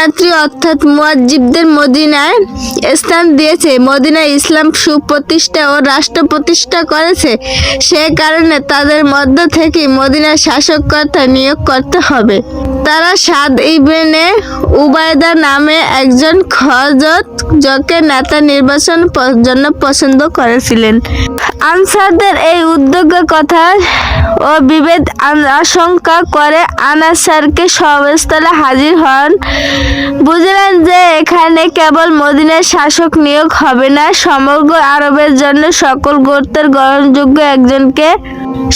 শরণার্থী অর্থাৎ মুয়াজ্জিবদের মদিনায় স্থান দিয়েছে। মদিনায় ইসলাম সুপ্রতিষ্ঠা ও রাষ্ট্র প্রতিষ্ঠা করেছে। সে কারণে তাদের মধ্য থেকে মদিনার শাসককর্তা নিয়োগ করতে হবে। তারা সাদ ইবেনে উবায়দা নামে একজন খজত জকে নেতা নির্বাচন জন্য পছন্দ করেছিলেন। আনসারদের এই উদ্যোগের কথা ও বিভেদ আশঙ্কা করে আনাসারকে সভাস্থলে হাজির হন। বুঝলেন যে এখানে কেবল মদিনার শাসক নিয়োগ হবে না, সমগ্র আরবের জন্য সকল গোত্রের গ্রহণযোগ্য একজনকে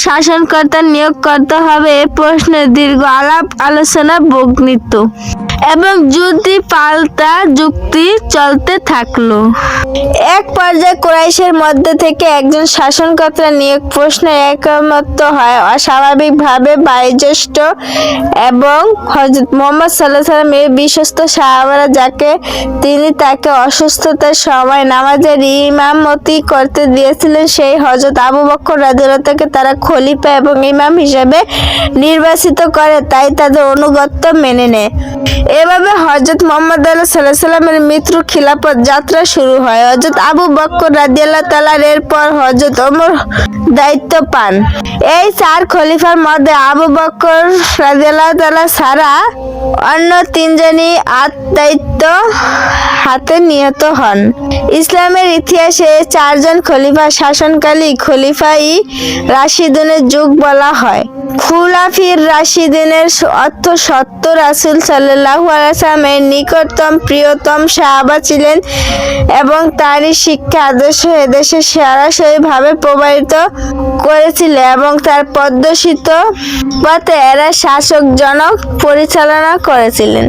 শাসনকর্তা নিয়োগ করতে হবে এ প্রশ্নে দীর্ঘ আলাপ, আলোচনা বগ্নিত এবং যুদ্ধি পাল্টা যুক্তি চলতে থাকল। এক পর্যায়ে কুরাইশের মধ্যে থেকে একজন শাসনকর্তা নিয়োগ প্রশ্নে একমত হয়। অস্বাভাবিকভাবে বয়োজ্যেষ্ঠ এবং হজরত মোহাম্মদ সাল্লাহ সাল্লামের বিশ্বস্ত সাহাবারা যাকে তিনি তাকে অসুস্থতার সময় নামাজের ইমামতি করতে দিয়েছিলেন, সেই হজরত আবু বক্কর রাদিয়াল্লাহুকে তারা খলিফা এবং ইমাম হিসেবে নির্বাচিত করে, তাই তাদের অনুগত্য মেনে নেয়। এভাবে হজরত মোহাম্মদ আল্লাহ সাল্লাহ সাল্লামের মৃত্যুর খিলাফত যাত্রা শুরু হয়। হজরত আবু বক্কর রাদিয়াল্লাহ তালার এরপর হজরত ওমর দায়িত্ব পান। এই চার খলিফার মধ্যে আবু বক্কর রাদিয়াল্লাহ তালা ছাড়া অন্য তিনজনই দায়িত্ব হাতে নিহত হন। ইসলামের ইতিহাসে চারজন খলিফা শাসনকালী খলিফাই রাশিদুনের যুগ বলা হয়। খুলাফির রাশিদিনের অর্থ সত্য রাসুল সাল্লাহু আলাইসালামের নিকটতম প্রিয়তম সাহাবা ছিলেন এবং তারই শিক্ষা আদর্শ এদেশে সরাসরিভাবে প্রবাহিত করেছিল এবং তার পদ্মসিত পথে এরা শাসকজনক পরিচালনা করেছিলেন।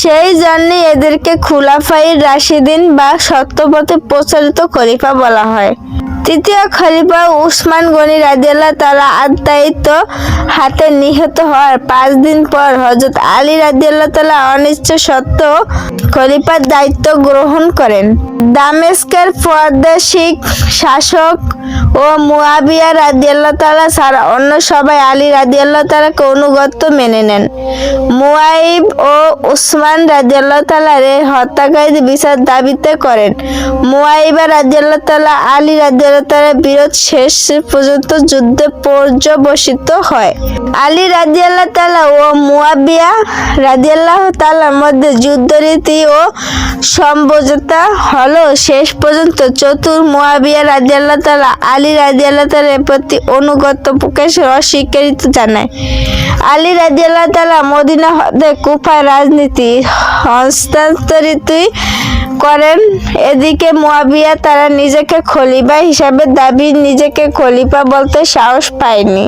সেই জন্য এদেরকে খুলাফাই রাশিদিন বা সত্যপথে প্রচারিত খলিফা বলা হয়। তৃতীয় খলিফা উসমান গনি রাজিয়াল্লাহ তালা আদায়িত্ব হাতে নিহত হওয়ার পাঁচ দিন পর হজরত আলী রাজিয়াল্লাহ তালা অনিচ্ছ সত্ত্বেও খলিফার দায়িত্ব গ্রহণ করেন। দামেস্কের প্রাদেশিক শাসক ও মুয়াবিয়া রাদিয়াল্লাহ তালা ছাড়া অন্য সবাই আলী রাদিয়াল্লাহ তালাকে অনুগত্য মেনে নেন। মুয়াইব ও উসমান রাদিয়াল্লাহ তালার হত্যাকারী বিচার দাবিতে করেন। মুয়াইবা রাদিয়াল্লাহ তালা আলী রাদিয়াল্লাহ তালার বিরোধ শেষ পর্যন্ত যুদ্ধে পর্যবসিত হয়। আলী রাদিয়াল্লাহ তালা ও মুয়াবিয়া রাদিয়াল্লাহ তালার মধ্যে যুদ্ধরীতি ও সম্বোঝতা হলো শেষ পর্যন্ত চতুর মুয়াবিয়া রাদিয়াল্লাহ তালা আলী রাদিয়াল্লাহ তালার প্রতি অনুগত প্রকাশের অস্বীকৃত জানায়। আলী রাদিয়াল্লাহ তালা মদিনা হতে কুফায় রাজনীতি হস্তান্তরিত করেন। এদিকে মুয়াবিয়া তারা নিজেকে খলিফা হিসাবে দাবি, নিজেকে খলিফা বলতে সাহস পায়নি।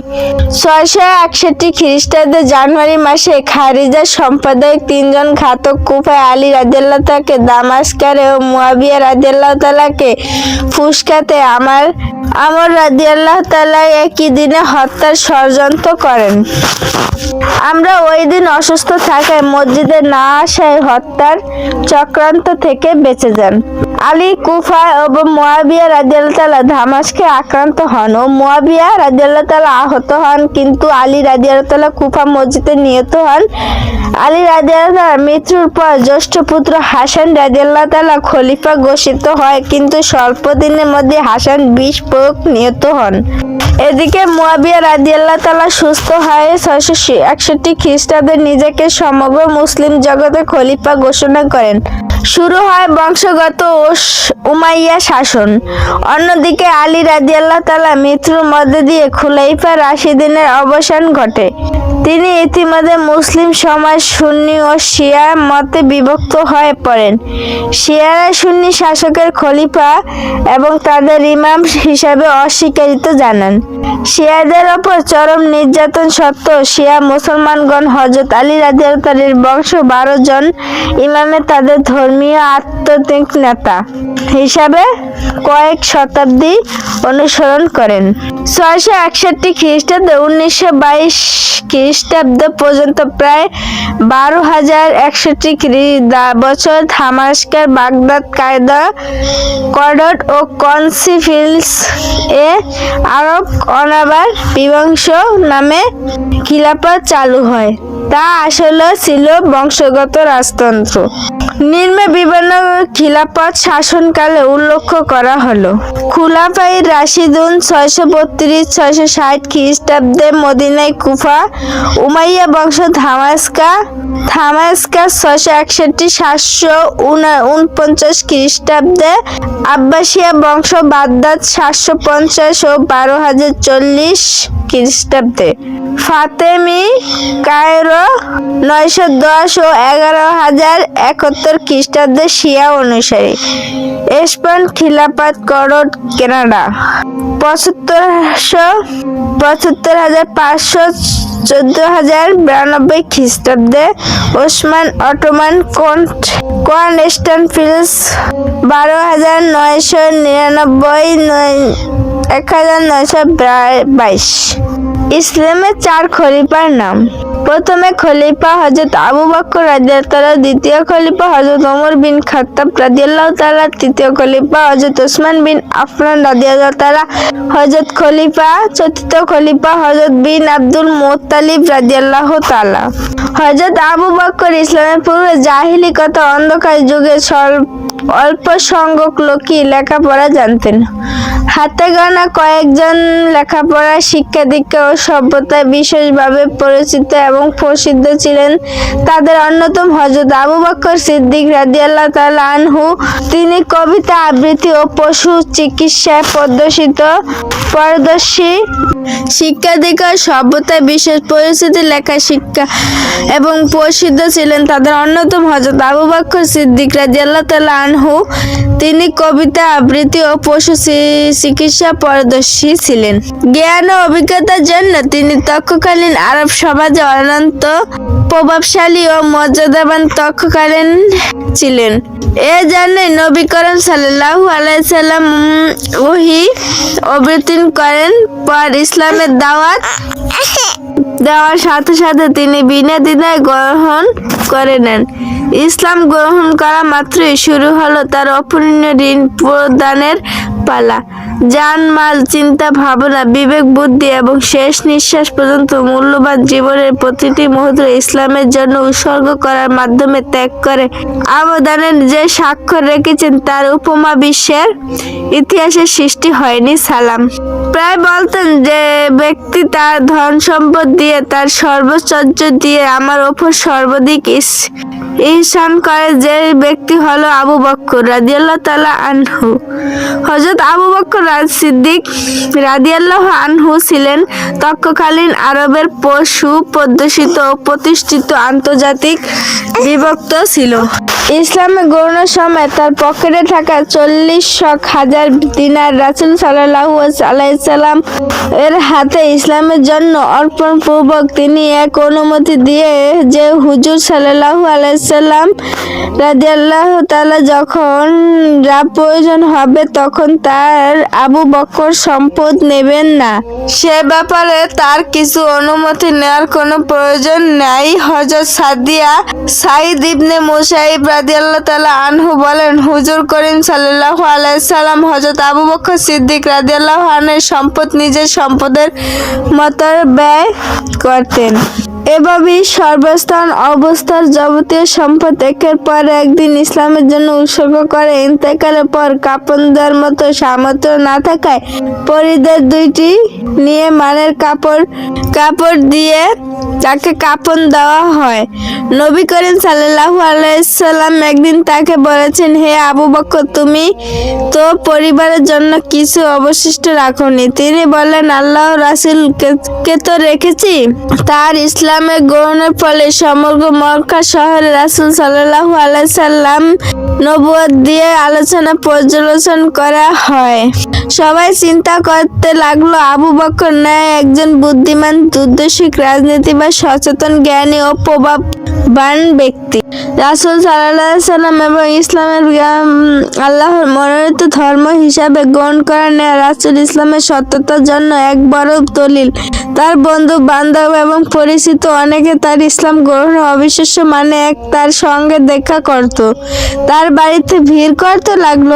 ছয়শো একষট্টি খ্রিস্টাব্দে জানুয়ারি মাসে খারিজা সম্প্রদায়ের তিনজন ঘাতক কুফায় আলী রাদিয়াল্লাহ তাকে দামাস্কারে ও মুয়াবিয়া রাদিয়াল্লাহ তালাকে ফুসকাতে আমার, আমর রাদিয়াল্লাহ তালা একই দিনে হত্যার ষড়যন্ত্র করেন। আমরা ওই দিন অসুস্থ থাকায় মসজিদে না আসায় হত্যার চক্রান্ত থেকে বেঁচে যান। আলী কুফা এবং মোয়াবিয়া রাজিয়াল তালা ধামাসকে আক্রান্ত হন ও মোয়াবিয়া রাজিয়াল তালা আহত হন, কিন্তু আলী রাজিয়াল তালা কুফা মসজিদে নিহত হন। আলী রাজিয়াল তালার মৃত্যুর পর জ্যেষ্ঠ পুত্র হাসান রাজিয়াল্লাহ খলিফা ঘোষিত হয়, কিন্তু স্বল্প দিনের মধ্যে হাসান বিষ প্রয়োগ নিহত হন। এদিকে মুয়াবিয়া রাদিয়াল্লাহ তালা সুস্থ হয়ে ছয়শো একষট্টি খ্রিস্টাব্দে নিজেকে সমগ্র মুসলিম জগতে খলিফা ঘোষণা করেন। শুরু হয় বংশগত উমাইয়া শাসন। অন্যদিকে আলী রাদিয়াল্লাহ তালা মৃত্যুর মধ্যে দিয়ে খুলাইফা রাশিদিনের অবসান ঘটে। তিনি ইতিমধ্যে মুসলিম সমাজ, সুন্নি ও শিয়া মতে বিভক্ত হয়ে পড়েন। শিয়ারা সুন্নি শাসকের খলিফা এবং তাদের ইমাম হিসাবে অস্বীকারিত জানান। শিয়াদের ওপর চরম নির্যাতন সত্ত্বেও শিয়া মুসলমানগণ হজরত আলী রাজিয়ালের বংশ বারো জন ইমামে তাদের ধর্মীয় আত্মত্যাগ নেতা হিসাবে কয়েক শতাব্দী অনুসরণ করেন। ছয়শো একষট্টি খ্রিস্টাব্দে উনিশশো বাইশ খ্রিস্টাব্দ পর্যন্ত প্রায় বারো হাজার একষট্টি বছর থামাস্কার বাগদাদ, কায়দা কডট ও কনসিফিলস এ আরব অনাবার বিবংশ নামে খিলাফত চালু হয়। তা আসলে ছিল বংশগত রাজতন্ত্র। নিম্নে বিভিন্ন খিলাফত শাসনকালে উল্লেখ করা হলো। খুলাফাই রাশিদুন ছয়শো বত্রিশ ছয়শো ষাট খ্রিস্টাব্দে মদিনায় কুফা, উমাইয়া বংশ ধামাস্কা থামাস্কা ছয়শো একষট্টি সাতশো উনপঞ্চাশ খ্রিস্টাব্দে আব্বাসিয়া বংশ বাগদাদ সাতশো পঞ্চাশ ও বারো হাজার চল্লিশ খ্রিস্টাব্দে। ফাতেমি, কায়রো, নয়শো দশ ও এগারো হাজার একাত্তর খ্রিস্টাব্দে শিয়া অনুসারী। এসপান খিলাপাত করড কেনাডা। পঁচাত্তরশো পঁচাত্তর হাজার পাঁচশো চোদ্দ হাজার বিরানব্বই খ্রিস্টাব্দে ওসমান অটোমান কোন্ট ফিলস বারো হাজার নয়শো নিরানব্বই নয় এক হাজার নয়শো বাইশ। ইসলামের চার খলিফার নাম। প্রথমে খলিফা হজরত আবু বকর রাদিয়াল্লাহু দ্বিতীয় খলিফা হজরত ওমর বিন খাত্তাব রাদিয়াল্লাহু তাআলা, তৃতীয় খলিফা হজরত ওসমান বিন আফফান রাদিয়াল্লাহু তাআলা হজরত খলিফা, চতুর্থ খলিফা হজরত বিন আব্দুল মুত্তালিব রাদিয়াল্লাহু তাআলা। হজরত আবু বকর ইসলামের পূর্বে জাহিলি কথা অন্ধকার যুগে অল্প সংখ্যক লোকই লেখাপড়া জানতেন। হাতে গোনা কয়েকজন লেখাপড়া শিক্ষা দীক্ষা ও সভ্যতায় বিশেষভাবে পরিচিত এবং প্রসিদ্ধ ছিলেন তাদের অন্যতম হজরত আবু বকর সিদ্দিক রাদিয়াল্লাহ তাআলা আনহু। তিনি কবিতা আবৃত্তি ও পশু চিকিৎসায় প্রদর্শিত পারদর্শী শিক্ষা দীক্ষা ও সভ্যতায় বিশেষ পরিচিতি লেখা শিক্ষা এবং প্রসিদ্ধ ছিলেন তাদের অন্যতম হজরত আবু বকর সিদ্দিক রাদিয়াল্লাহ তাআলা আনহু। তিনি কবিতা আবৃত্তি ও পশু চিকিৎসা পারদর্শী ছিলেন। জ্ঞান ও অভিজ্ঞতার জন্য তিনি তৎকালীন আরব সমাজে অনন্ত প্রভাবশালী ও মর্যাদাবান তৎকালীন ছিলেন। এ জন্যই নবী করিম সাল্লাল্লাহু আলাইসাল্লাম ওহি অবতীর্ণ করেন। পর ইসলামের দাওয়াত দেওয়ার সাথে সাথে তিনি বিনা দ্বিধায় গ্রহণ করে নেন। ইসলাম গ্রহণ করা মাত্রই শুরু হলো তার অপূর্ণীয় ঋণ প্রদানের পালা। জান মাল, চিন্তা, ভাবনা, বিবেক, বুদ্ধি এবং শেষ নিঃশ্বাস পর্যন্ত মূল্যবান জীবনের প্রতিটি মুহূর্ত ইসলামের জন্য উৎসর্গ করার মাধ্যমে ত্যাগ করে অবদানের যে স্বাক্ষর রেখেছেন তার উপমা বিশ্বের ইতিহাসে সৃষ্টি হয়নি, সালাম। প্রায় বলতেন যে ব্যক্তি তার ধন সম্পদ দিয়ে তার সর্বচর্য দিয়ে আমার ওপর সর্বাধিক ইহসান করে যে ব্যক্তি হলো আবু বক্কর রাদিয়াল্লাহ তাআলা আনহু। হযরত আবু বক্কর রাজ সিদ্দিক রাদিয়াল্লাহ আনহু ছিলেন তৎকালীন আরবের পশু প্রদর্শিত ও প্রতিষ্ঠিত আন্তর্জাতিক বিভক্ত ছিল। ইসলামে গ্রহণের সময় তার পকেটে থাকা চল্লিশ শখ হাজার দিনার রাসুল সাল্লাহু আলাইসাল্লাম এর হাতে ইসলামের জন্য অর্পণ পূর্বক তিনি এক অনুমতি দিয়ে যে হুজুর সাল্লাহু আলাইসাল্লাম রাজিয়াল্লাহ তাআলা যখন যা প্রয়োজন হবে তখন তার আবু বকর সম্পদ নেবেন না। সে ব্যাপারে তার কিছু অনুমতি নেওয়ার কোনো প্রয়োজন নেই। হজরত সাদিয়া সাইদ ইবনে মুসাইব রাদিয়াল্লাহু তাআলা আনহু বলেন, হুজুর করিম সাল্লাল্লাহু আলাইহি সাল্লাম হযরত আবু বকর সিদ্দিক রাদিয়াল্লাহু আনহুর সম্পদ নিজের সম্পদের মতো ব্যয় করতেন। এভাবেই সর্বস্থান অবস্থার যাবতীয় সম্পদ একের পর একদিন ইসলামের জন্য উৎসর্গ করে। ইন্তেকালের পর কাপন দেওয়ার মতো সামর্থ্য না থাকায় পরিদের দুইটি নিয়ে মানের কাপড় কাপড় দিয়ে তাকে কাপন দেওয়া হয়। নবী করিম সাল্লাল্লাহু আলাইসাল্লাম একদিন তাকে বলেছেন, হে আবু বকর, তুমি তো পরিবারের জন্য কিছু অবশিষ্ট রাখোনি। তিনি বললেন আল্লাহ রাসুল কে তো রেখেছি? তার ইসলামের গ্রহণের ফলে সমগ্র মক্কা শহরে রাসুল সাল্লাল্লাহু আলাইসাল্লাম নবুয়ত দিয়ে আলোচনা পর্যালোচনা করা হয়। সবাই চিন্তা করতে লাগল, আবু বকর ন্যায় একজন বুদ্ধিমান, দুর্দশিক রাজনীতি বা সচেতন জ্ঞানী ও প্রভাব বান ব্যক্তি। রাসুল সাল্লাহ সাল্লাম এবং ইসলামের আল্লাহর মনোনীত ধর্ম হিসাবে গ্রহণ করা নেয় রাসুল ইসলামের সত্যতার জন্য এক বড় দলিল। তার বন্ধু বান্ধব এবং পরিচিত অনেকে তার ইসলাম গ্রহণ অবিশ্বাস্য মানে এক তার সঙ্গে দেখা করত। তার বাড়িতে ভিড় করতে লাগল।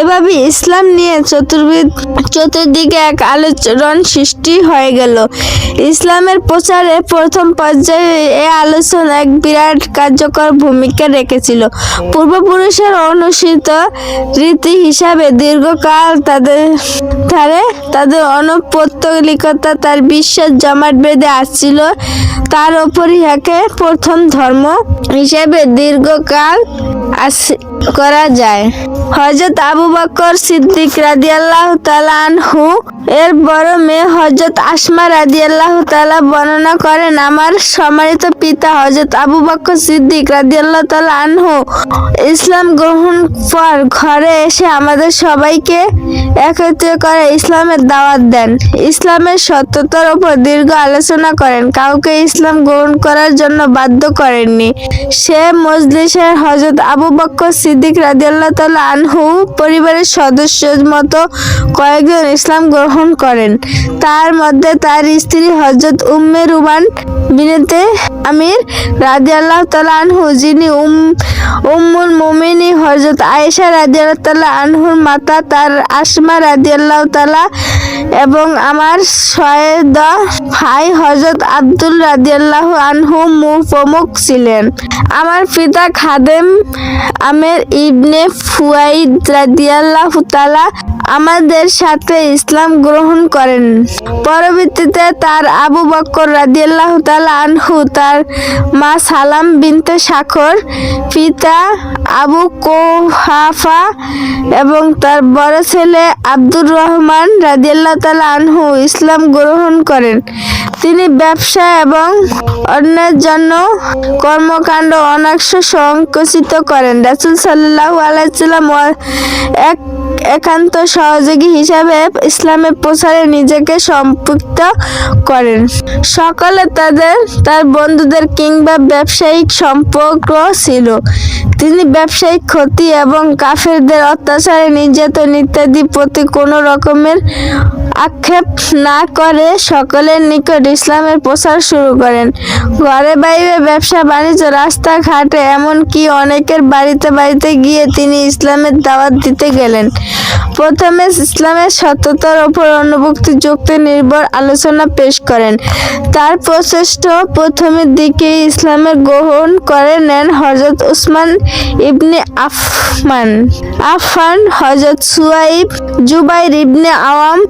এভাবে ইসলাম নিয়ে চতুর্বিদ চতুর্দিকে এক আলোচন সৃষ্টি হয়ে গেল। ইসলামের প্রচারে প্রথম পর্যায়ে এ আলোচনা এক বিরাট কার্যকর ভূমিকা রেখেছিল। পূর্বপুরুষের অনুসৃত রীতি হিসাবে দীর্ঘকাল তাদের ধারে তাদের অনুপত্তলিকতা তার বিশ্বাস জমাট বেঁধে আসছিল। তার উপর ইহাকে প্রথম ধর্ম হিসেবে দীর্ঘকাল করা যায়। হজরত আবু বকর সিদ্দিক রাদিয়াল্লাহ তাআলা আনহু, এর বড় মেয়ে হজরত আসমা রাদিয়াল্লাহ তাআলা বর্ণনা করেন, আমার সম্মানিত পিতা হজরত আবু বকর সিদ্দিক রাদিয়াল্লাহ তাআলা আনহু, ইসলাম গ্রহণ পর ঘরে এসে আমাদের সবাইকে একত্রিত করে ইসলামের দাওয়াত দেন। ইসলামের সত্যতার উপর দীর্ঘ আলোচনা করেন। কাউকে ইসলাম গ্রহণ করার জন্য বাধ্য করেননি। সে মজলিসের হজরত আবু বক্কর সিদ্দিক রাদিয়াল্লাহ তাআলা আনহু পরিবারের সদস্য মতো কয়েকজন ইসলাম গ্রহণ করেন। তার মধ্যে তার স্ত্রী হজরত উম্মে রুমান বিনেতে আমির রাদিয়াল্লাহ তাআলা আনহু, যিনি উম, উম্মুল মুমিনি হজরত আয়েশা রাদিয়াল্লাহু তাআলা আনহুর মাতা, তার আসমা রাদিয়াল্লাহু তাআলা এবং আমার সয়েদ ভাই হজরত আব্দুল রাদিয়াল্লাহু আনহু প্রমুখ ছিলেন। আমার পিতা খাদেম আমের ইবনে ফুয়াইদ রাদিয়াল্লাহু তাআলা আমাদের সাথে ইসলাম গ্রহণ করেন। পরবর্তীতে তার আবু বক্কর রাদিয়াল্লাহু তাআলা আনহু, তার মা সালাম বিনতে সাখর, পিতা আবু কোহাফা এবং তার বড় ছেলে আব্দুর রহমান রাদিয়াল্লাহু তাআলা আনহু ইসলাম গ্রহণ করেন। তিনি ব্যবসা এবং অন্যের জন্য কর্মকাণ্ড অনাক্ষ সংকুচিত করেন। রাসূল সাল্লাল্লাহু আলাইসাল্লাম এক একান্ত সহযোগী হিসাবে ইসলামের প্রচারে নিজেকে সম্পৃক্ত করেন। সকলে তাদের, তার বন্ধুদের কিংবা ব্যবসায়িক সম্পর্ক ছিল। তিনি ব্যবসায়িক ক্ষতি এবং কাফেরদের অত্যাচারে নির্যাতন ইত্যাদি প্রতি কোনো রকমের আক্ষেপ না করে সকলের নিকট ইসলামের প্রচার শুরু করেন। ঘরে বাইরে ব্যবসা, বাণিজ্য, রাস্তাঘাটে এমনকি অনেকের বাড়িতে বাড়িতে গিয়ে তিনি ইসলামের দাওয়াত দিতে গেলেন। প্রথমে ইসলামের সত্যতার ওপর অনুভূক্তি যুক্তি নির্ভর আলোচনা পেশ করেন। তার প্রচেষ্টা প্রথমের দিকে ইসলামের গ্রহণ করে নেন হজরত উসমান ইবনে আফমান। আফান হজরত সুয়াইব, জুবাইর ইবনে আওয়াম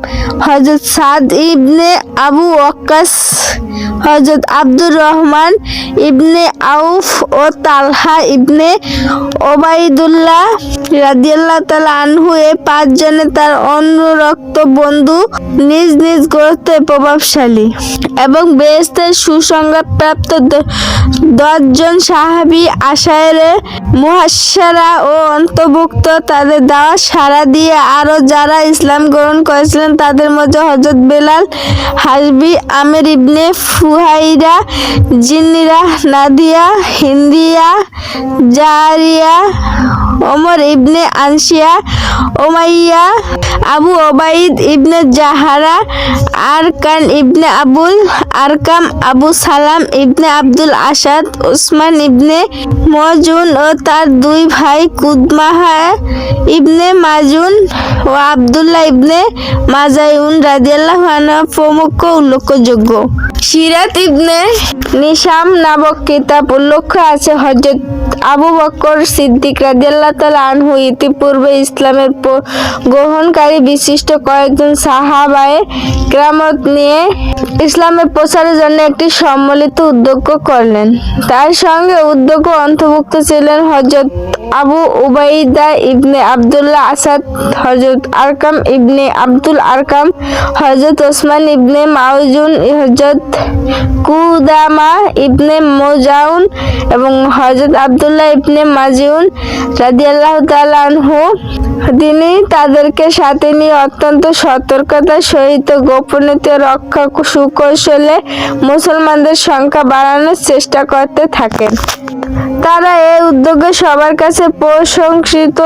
হজরত সাদ ইবনে আবু ওয়াক্কাস হজরত আব্দুর রহমান ইবনে আউফ ও তালহা ইবনে ওবাইদুল্লাহ রাদিয়াল্লাহ তাআলা আনহু পাঁচজনে তার অনুরক্ত বন্ধু নিজ নিজ গ্রন্থে প্রভাবশালী এবং বেহেস্তের সুসংবাদপ্রাপ্ত দশজন সাহাবি আশায়রে মুহাসারা ও অন্তর্ভুক্ত তাদের দাওয়া সারা দিয়ে আরও যারা ইসলাম গ্রহণ করেছিলেন তাদের মধ্যে হজরত বেলাল হাসবি, আমের ইবনে ফুহাইরা, জিন্নিরা, নাদিয়া, হিন্দিয়া, জারিয়া ওমর ইবনে আনসিয়া ওমাইয়া আবু ওবাইদ ইবনে জাহারা, আরকান ইবনে আবুল, আরকাম আবু সালাম ইবনে আব্দুল আসাদ ওসমান ইবনে মজুন ও তার দুই ভাই কুদমাহা ইবনে মাজুন ও আব্দুল্লাহ ইবনে মাজাইউন রাদিয়াল্লাহু আনহু প্রমুখ উল্লেখযোগ্য। সিরাত ইবনে নিশাম নামক কিতাব উল্লেখ আছে। হজরত আবু বকর সিদ্দিক রাদিয়াল্লাহু তাআলা আনহু ইতিপূর্বে ইসলামের গ্রহণকারী বিশিষ্ট কয়েকজন সাহাবায়ে কেরামত নিয়ে ইসলামের প্রচারের জন্য একটি সম্মিলিত উদ্যোগ করলেন। তার সঙ্গে উদ্যোগ অন্তর্ভুক্ত ছিলেন হজরত আবু উবাইদা ইবনে আব্দুল্লাহ আসাদ হজরত আরকাম ইবনে আব্দুল আরকাম হজরত ওসমান ইবনে মাউজুন হজরত কুদামা ইবনে মোজাউন এবং হজরত আবদুল্লাহ ইবনে মাজিউন রাদিয়াল্লাহু তালানহু তিনি তাদেরকে সাথে নিয়ে অত্যন্ত সতর্কতার সহিত গোপনীয়তা রক্ষা সুকৌশলে মুসলমানদের সংখ্যা বাড়ানোর চেষ্টা করতে থাকেন। তারা এই উদ্যোগে সবার কাছে প্রশংসিত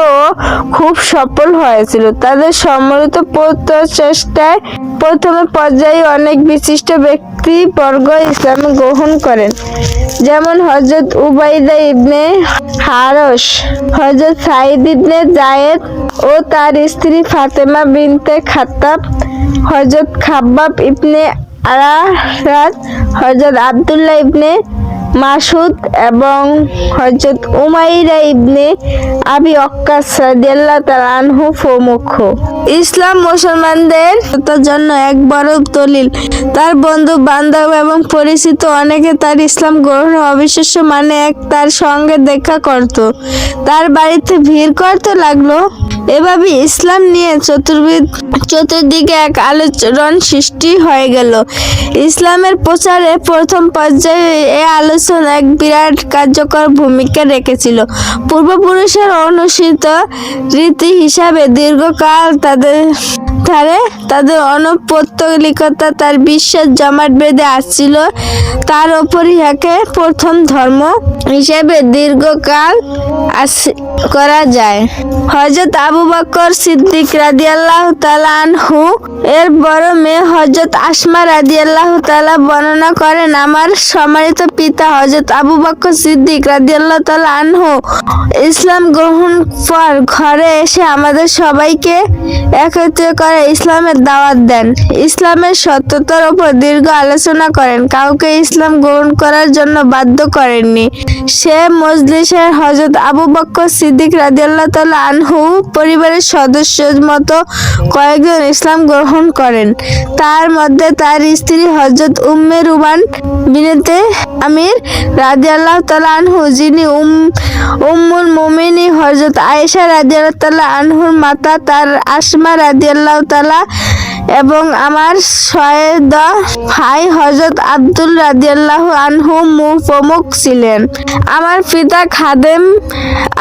খুব সফল হয়েছিল। তাদের সম্মিলিত প্রচেষ্টায় প্রথমে পর্যায়ে অনেক বিশিষ্ট ব্যক্তিবর্গ ইসলাম গ্রহণ করেন, যেমন হজরত উবাইদা ইবনে হারস হজরত সাইদ ইবনে জায়েদ ও তার স্ত্রী ফাতেমা বিনতে খাত্তাব হজরত খাব্বাব ইবনে আরারাত হজরত আব্দুল্লাহ ইবনে মাসুদ এবং হজরত উমাইরা ইবনে আবি অক্কাস রাদিয়াল্লাহু তাআলা আনহু প্রমুখ। ইসলাম মুসলমানদের তার জন্য এক বড় দলিল। তার বন্ধু বান্ধব এবং পরিচিত অনেকে তার ইসলাম গ্রহণ অবিশ্বাস্য মানে এক তার সঙ্গে দেখা করত। তার বাড়িতে ভিড় করতে লাগল। এভাবে ইসলাম নিয়ে চতুর্বিদ চতুর্দিকে এক আলোচন সৃষ্টি হয়ে গেল। ইসলামের প্রচারে প্রথম পর্যায়ে এই আলোচনা এক বিরাট কার্যকর ভূমিকা রেখেছিল। পূর্বপুরুষের অনুসৃত রীতি হিসাবে দীর্ঘকাল তাদের ধারে তাদের অনপত্তলিকতা, তার বিশ্বাস জমাট বেঁধে আসছিল। তার ওপর ইহাকে প্রথম ধর্ম হিসেবে দীর্ঘকাল করা যায়। হজরত আবু বকর সিদ্দিক রাদিয়াল্লাহ তাআলা আনহু, এর বড় মেয়ে হজরত আসমা রাদিয়াল্লাহ তালা বর্ণনা করেন, আমার সম্মানিত পিতা হজরত আবু বকর সিদ্দিক রাদিয়াল্লাহ তাআলা আনহু, ইসলাম গ্রহণ পর ঘরে এসে আমাদের সবাইকে একত্রিত করে ইসলামের দাওয়াত দেন। ইসলামের সত্যতার উপর দীর্ঘ আলোচনা করেন। কাউকে ইসলাম গ্রহণ করার জন্য বাধ্য করেননি। সে মজলিসের হজরত আবু বক্কর সিদ্দিক রাদিয়াল্লাহু তাআলা আনহু পরিবারের সদস্য মতো কয়েকজন ইসলাম গ্রহণ করেন। তার মধ্যে তার স্ত্রী হজরত উম্মে রুমান বিনতে আমির রাদিয়াল্লাহু তাআলা আনহু, যিনি উম, উম্মুল মুমিনি হজরত আয়েশা রাদিয়াল্লাহু তাআলা আনহুর মাতা, তার আসমা রাদিয়াল্লাহু তাআলা এবং আমার সয়েদ ভাই হজরত আব্দুল রাদিয়াল্লাহু আনহু প্রমুখ ছিলেন। আমার পিতা খাদেম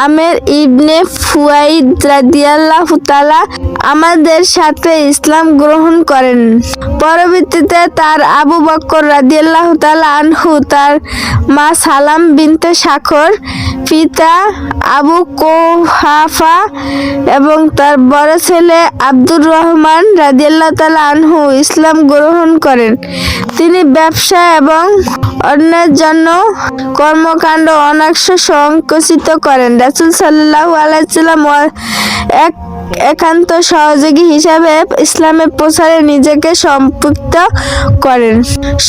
আমের ইবনে ফুয়াইদ রাদিয়াল্লাহু তাআলা আমাদের সাথে ইসলাম গ্রহণ করেন। পরবর্তীতে তার আবু বক্কর রাদিয়াল্লাহু তাআলা আনহু, তার মা সালাম বিনতে সাখর, পিতা আবু কোহাফা এবং তার বড় ছেলে আব্দুর রহমান রাদিয়াল্লাহু তাআলা আনহু ইসলাম গ্রহণ করেন। তিনি ব্যবসা এবং অন্যের জন্য কর্মকাণ্ড অনাক্ষ সংকুচিত করেন। রাসুল সাল্লাল্লাহু আলাইহি সাল্লাম এক একান্ত সহযোগী হিসাবে ইসলামের প্রচারে নিজেকে সম্পৃক্ত করেন।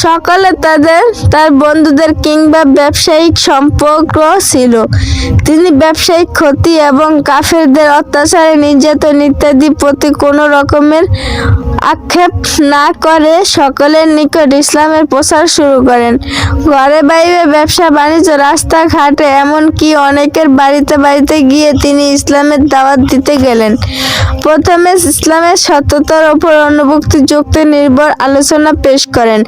সকলে তাদের, তার বন্ধুদের কিংবা ব্যবসায়িক সম্পর্ক ছিল। তিনি ব্যবসায়িক ক্ষতি এবং কাফেরদের অত্যাচারে নির্যাতন ইত্যাদি প্রতি কোনো রকমের আক্ষেপ না করে সকলের নিকট ইসলামের প্রচার শুরু করেন। ঘরে বাইরে ব্যবসা, বাণিজ্য, রাস্তাঘাটে এমনকি অনেকের বাড়িতে বাড়িতে গিয়ে তিনি ইসলামের দাওয়াত দিতে গেলেন। প্রথমে ইসলামের সত্যতার ওপর অনুভূক্তি যুক্তি নির্ভর আলোচনা পেশ করেন।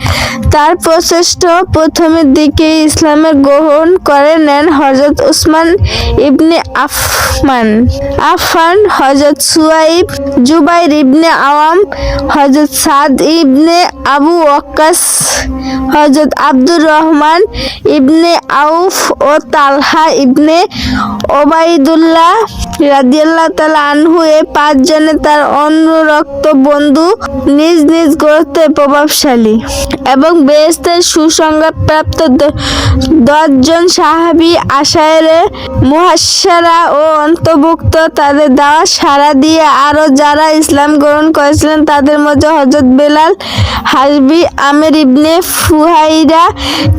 তার প্রচেষ্টা প্রথমের দিকে ইসলামের গ্রহণ করে নেন হজরত উসমান ইবনে আফমান আফান হজরত সুয়াইব, জুবাইর ইবনে আওয়াম হজরত সাদ ইবনে আবু ওয়াক্কাস হজরত আব্দুর রহমান ইবনে আউফ ও তালহা ইবনে ওবাইদুল্লাহ রাদিয়াল্লাহু তাআলা আনহু এই পাঁচজনে তার অনুরক্ত বন্ধু নিজ নিজ গ্রন্থে প্রভাবশালী এবং বেহেস্তের সুসংবাদপ্রাপ্ত দশজন সাহাবি আশায়রে মুহাসারা ও অন্তর্ভুক্ত তাদের দাওয়া সারা দিয়ে আরও যারা ইসলাম গ্রহণ করেছিলেন তাদের মধ্যে হজরত বেলাল হাসবি, আমের ইবনে ফুহাইরা,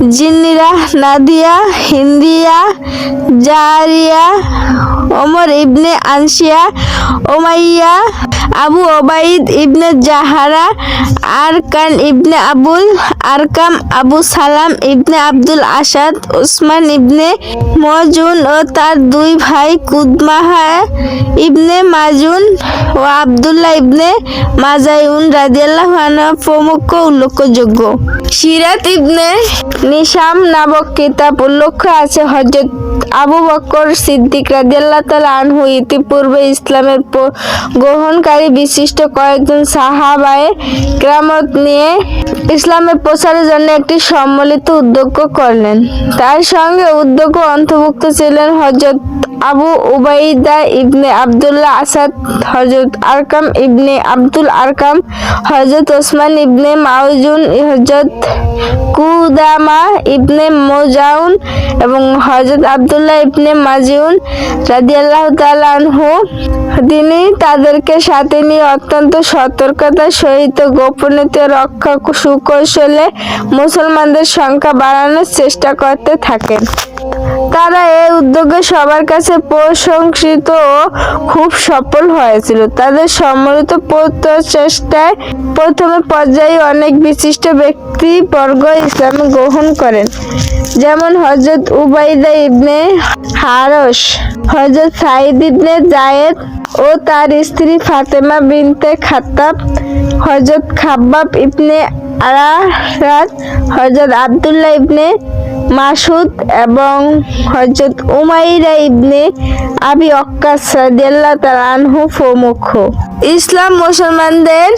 জিন্নিরা, নাদিয়া, হিন্দিয়া, জারিয়া, ওমর ইবনে আনসিয়া ওমাইয়া আবু ওবাইদ ইবনে জাহারা, আরকান ইবনে আবুল, আরকাম আবু সালাম ইবনে আব্দুল আসাদ, উসমান ইবনে মজুন ও তার দুই ভাই কুদমাহা ইবনে মাজুন ও আব্দুল্লাহ ইবনে মাজাইউন রাদিয়াল্লাহু প্রমুখ উল্লেখযোগ্য। সিরাত ইবনে নিশাম নামক কিতাব উল্লেখ আছে হজরত আবু বকর সিদ্দিক রাজিয়াল্লাহ তালা আনহু ইতিপূর্বে ইসলামের গ্রহণকারী বিশিষ্ট কয়েকজন সাহাবায়ে কেরামত নিয়ে ইসলামের প্রচারের জন্য একটি সম্মিলিত উদ্যোগ করলেন। তার সঙ্গে উদ্যোগ অন্তর্ভুক্ত ছিলেন হজরত আবু উবাইদা ইবনে আব্দুল্লাহ আসাদ হজরত আরকাম ইবনে আব্দুল আরকাম হজরত ওসমান ইবনে মাউজুন হজরত কুদামা ইবনে মোজাউন এবং হজরত আবদুল্লাহ ইবনে মাজিউন রাদিয়াল্লাহু তাআলা আনহু, তিনি তাদেরকে সাথে নিয়ে অত্যন্ত সতর্কতার সহিত গোপনীয়তা রক্ষা সুকৌশলে মুসলমানদের সংখ্যা বাড়ানোর চেষ্টা করতে থাকেন। তারা এই উদ্যোগে সবার কাছে প্রশংসিত ও খুব সফল হয়েছিল। তাদের সম্মিলিত প্রচেষ্টায় প্রথমে পর্যায়ে অনেক বিশিষ্ট ব্যক্তিবর্গ ইসলাম গ্রহণ করেন। যেমন হজরত উবাইদা ইবনে হারস হজরত সাইদ ইবনে জায়েদ ও তার স্ত্রী ফাতেমা বিনতে খাত্তাব হজরত খাব্বাব ইবনে আরারাত হজরত আব্দুল্লাহ ইবনে মাসুদ এবং হজরত উমাইরা ইবনে আবি অক্কাস রাদিয়াল্লাহু তাআলা আনহু প্রমুখ। ইসলাম মুসলমানদের